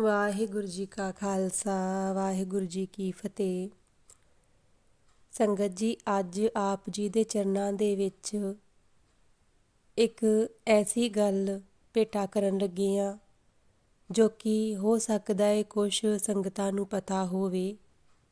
ਵਾਹਿਗੁਰੂ ਜੀ ਕਾ ਖਾਲਸਾ, ਵਾਹਿਗੁਰੂ ਜੀ ਕੀ ਫਤਿਹ। ਸੰਗਤ ਜੀ, ਅੱਜ ਆਪ ਜੀ ਦੇ ਚਰਨਾਂ ਦੇ ਵਿੱਚ ਇੱਕ ਐਸੀ ਗੱਲ ਭੇਟਾ ਕਰਨ ਲੱਗੇ ਆ, ਜੋ ਕਿ ਹੋ ਸਕਦਾ ਹੈ ਕੁਝ ਸੰਗਤਾਂ ਨੂੰ ਪਤਾ ਹੋਵੇ,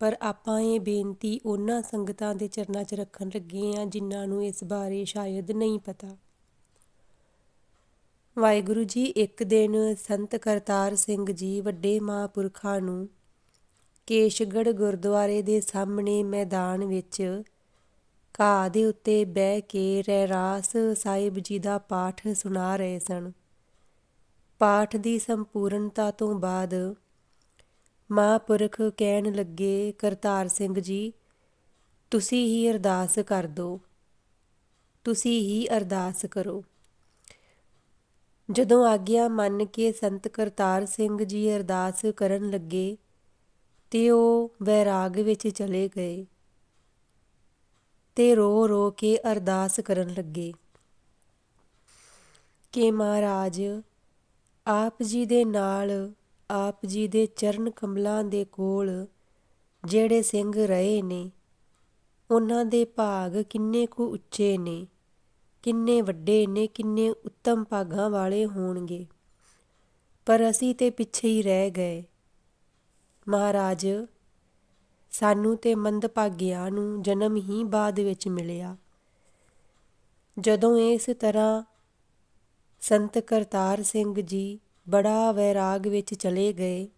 ਪਰ ਆਪਾਂ ਇਹ ਬੇਨਤੀ ਉਹਨਾਂ ਸੰਗਤਾਂ ਦੇ ਚਰਨਾਂ 'ਚ ਰੱਖਣ ਲੱਗੇ ਆ, ਜਿਨ੍ਹਾਂ ਨੂੰ ਇਸ ਬਾਰੇ ਸ਼ਾਇਦ ਨਹੀਂ ਪਤਾ। ਵਾਹਿਗੁਰੂ ਜੀ, ਇੱਕ ਦਿਨ ਸੰਤ ਕਰਤਾਰ ਸਿੰਘ ਜੀ ਵੱਡੇ ਮਹਾਂਪੁਰਖਾਂ ਨੂੰ ਕੇਸ਼ਗੜ ਗੁਰਦੁਆਰੇ ਦੇ ਸਾਹਮਣੇ ਮੈਦਾਨ ਵਿੱਚ ਘਾਹ ਦੇ ਉੱਤੇ ਬਹਿ ਕੇ ਰਹਿਰਾਸ ਸਾਹਿਬ ਜੀ ਦਾ ਪਾਠ ਸੁਣਾ ਰਹੇ ਸਨ। ਪਾਠ ਦੀ ਸੰਪੂਰਨਤਾ ਤੋਂ ਬਾਅਦ ਮਹਾਂਪੁਰਖ ਕਹਿਣ ਲੱਗੇ, ਕਰਤਾਰ ਸਿੰਘ ਜੀ, ਤੁਸੀਂ ਹੀ ਅਰਦਾਸ ਕਰ ਦਿਓ ਤੁਸੀਂ ਹੀ ਅਰਦਾਸ ਕਰੋ। ਜਦੋਂ ਆਗਿਆ ਮੰਨ ਕੇ ਸੰਤ ਕਰਤਾਰ ਸਿੰਘ ਜੀ ਅਰਦਾਸ ਕਰਨ ਲੱਗੇ, ਤੇ ਉਹ ਵੈਰਾਗ ਵਿੱਚ ਚਲੇ ਗਏ ਤੇ ਰੋ ਰੋ ਕੇ ਅਰਦਾਸ ਕਰਨ ਲੱਗੇ। ਕਿ ਮਹਾਰਾਜ, ਆਪ ਜੀ ਦੇ ਨਾਲ, ਆਪ ਜੀ ਦੇ ਚਰਨ ਕਮਲਾਂ ਦੇ ਕੋਲ ਜਿਹੜੇ ਸਿੰਘ ਰਹੇ ਨੇ, ਉਹਨਾਂ ਦੇ ਭਾਗ ਕਿੰਨੇ ਕੁ ਉੱਚੇ ਨੇ। ਕਿੰਨੇ ਵੱਡੇ ਨੇ, ਕਿੰਨੇ ਉੱਤਮ ਭਾਗਾਂ ਵਾਲੇ ਹੋਣਗੇ। ਪਰ ਅਸੀਂ ਤੇ ਪਿੱਛੇ ਹੀ ਰਹਿ ਗਏ। ਮਹਾਰਾਜ, ਸਾਨੂੰ ਤੇ ਮੰਦਭਾਗਿਆਂ ਨੂੰ ਜਨਮ ਹੀ ਬਾਅਦ ਵਿੱਚ ਮਿਲਿਆ। ਜਦੋਂ ਇਸ ਤਰ੍ਹਾਂ ਸੰਤ ਕਰਤਾਰ ਸਿੰਘ ਜੀ ਬੜਾ ਵੈਰਾਗ ਵਿੱਚ ਚਲੇ ਗਏ,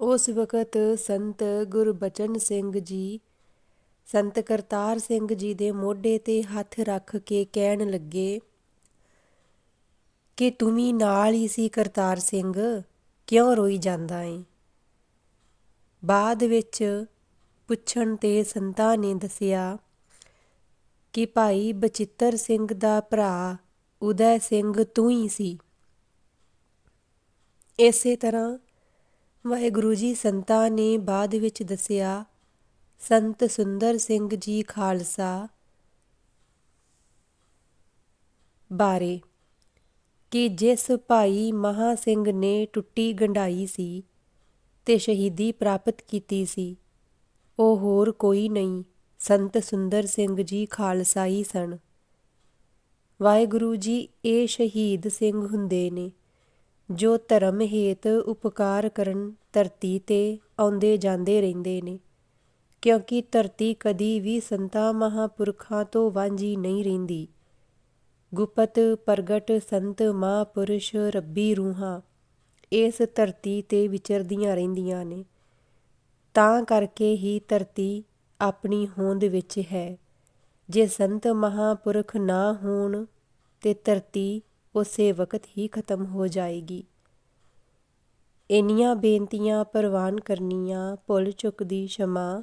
ਉਸ ਵਕਤ ਸੰਤ ਗੁਰਬਚਨ ਸਿੰਘ ਜੀ ਸੰਤ ਕਰਤਾਰ ਸਿੰਘ ਜੀ ਦੇ ਮੋਢੇ ਤੇ ਹੱਥ ਰੱਖ ਕੇ ਕਹਿਣ ਲੱਗੇ, ਕਿ ਤੂੰ ਵੀ ਨਾਲ ਹੀ ਸੀ ਕਰਤਾਰ ਸਿੰਘ, ਕਿਉਂ ਰੋਈ ਜਾਂਦਾ ਏ? ਬਾਅਦ ਵਿੱਚ ਪੁੱਛਣ ਤੇ ਸੰਤਾਂ ਨੇ ਦੱਸਿਆ ਕਿ ਭਾਈ ਬਚਿੱਤਰ ਸਿੰਘ ਦਾ ਭਰਾ ਉਦੈ ਸਿੰਘ ਤੂੰ ਹੀ ਸੀ। ਇਸੇ ਤਰ੍ਹਾਂ ਵਾਹਿਗੁਰੂ ਜੀ ਸੰਤਾਂ ਨੇ ਬਾਅਦ ਵਿੱਚ ਦੱਸਿਆ ਸੰਤ ਸੁੰਦਰ ਸਿੰਘ ਜੀ ਖਾਲਸਾ। ਬਾਰੇ, ਕਿ ਜਿਸ ਭਾਈ ਮਹਾ ਸਿੰਘ ਨੇ ਟੁੱਟੀ ਗੰਢਾਈ ਸੀ ਤੇ ਸ਼ਹੀਦੀ ਪ੍ਰਾਪਤ ਕੀਤੀ ਸੀ, ਉਹ ਹੋਰ ਕੋਈ ਨਹੀਂ, ਸੰਤ ਸੁੰਦਰ ਸਿੰਘ ਜੀ ਖਾਲਸਾ ਹੀ ਸਨ। ਵਾਹਿਗੁਰੂ ਜੀ, ਇਹ ਸ਼ਹੀਦ ਸਿੰਘ ਹੁੰਦੇ ਨੇ, ਜੋ ਧਰਮ ਹੇਤ ਉਪਕਾਰ ਕਰਨ ਧਰਤੀ ਤੇ ਆਉਂਦੇ ਜਾਂਦੇ ਰਹਿੰਦੇ ਨੇ। ਕਿਉਂਕਿ ਧਰਤੀ ਕਦੀ ਵੀ ਸੰਤਾਂ ਮਹਾਪੁਰਖਾਂ ਤੋਂ ਵਾਂਝੀ ਨਹੀਂ ਰਹਿੰਦੀ। ਗੁਪਤ ਪ੍ਰਗਟ ਸੰਤ ਮਹਾਪੁਰਸ਼ ਰੱਬੀ ਰੂਹਾਂ ਇਸ ਧਰਤੀ ਤੇ ਵਿਚਰਦੀਆਂ ਰਹਿੰਦੀਆਂ ਨੇ। ਤਾਂ ਕਰਕੇ ਹੀ ਧਰਤੀ ਆਪਣੀ ਹੋਂਦ ਵਿੱਚ ਹੈ। ਜੇ ਸੰਤ ਮਹਾਪੁਰਖ ਨਾ ਹੋਣ ਤੇ ਧਰਤੀ ਉਸੇ ਵਕਤ ਹੀ ਖਤਮ ਹੋ ਜਾਏਗੀ। ਇੰਨੀਆਂ ਬੇਨਤੀਆਂ ਪ੍ਰਵਾਨ ਕਰਨੀਆਂ ਭੁੱਲ ਚੁੱਕ ਦੀ ਸ਼ਮਾ।